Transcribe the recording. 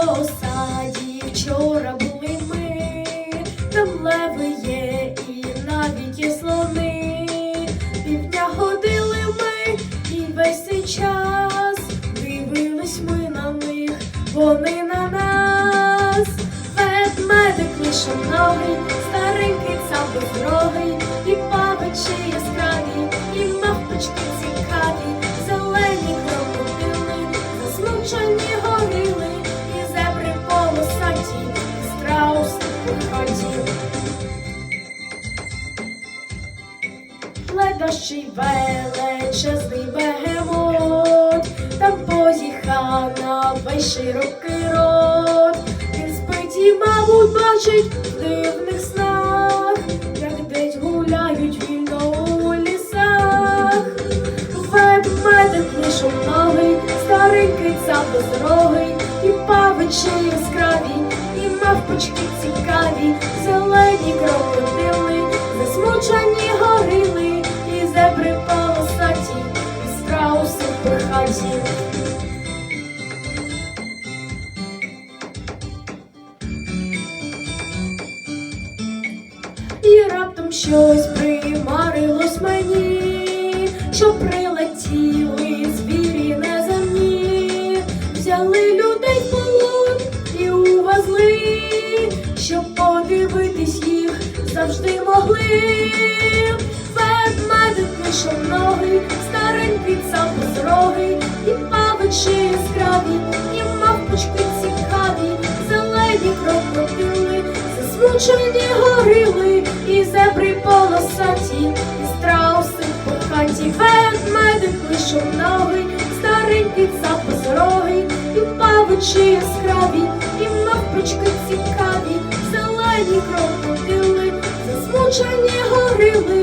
було у саді, вчора були ми, там леви є і навіть є слони. Півдня ходили ми і весь цей час дивились ми на них, вони на нас. Ведмедик лише старенький Ледощий величезний бегемот, там позіха на весь широкий рот. Він спить і, мабуть, бачить в дивних снах, як десь гуляють вільно у лісах. Ведмедик лишоногий, старенький цап безрогий, і павичі яскраві, і мавпочки цікаві, зелені крокодили, засмучені горили, пихаті. І раптом щось примарилось мені, що прилетіли звірі неземні, взяли людей в полон і увезли, щоб подивитись їх завжди могли. Ведмедик лишоногий, старенький цап безрогий, і павичі засмучені горили, і зебри полосаті, і страуси по хаті, ведмедик ноги, старенький запас безрогий, і павичі яскраві, і мавпочки цікаві, зелені крокодили, засмучені горили,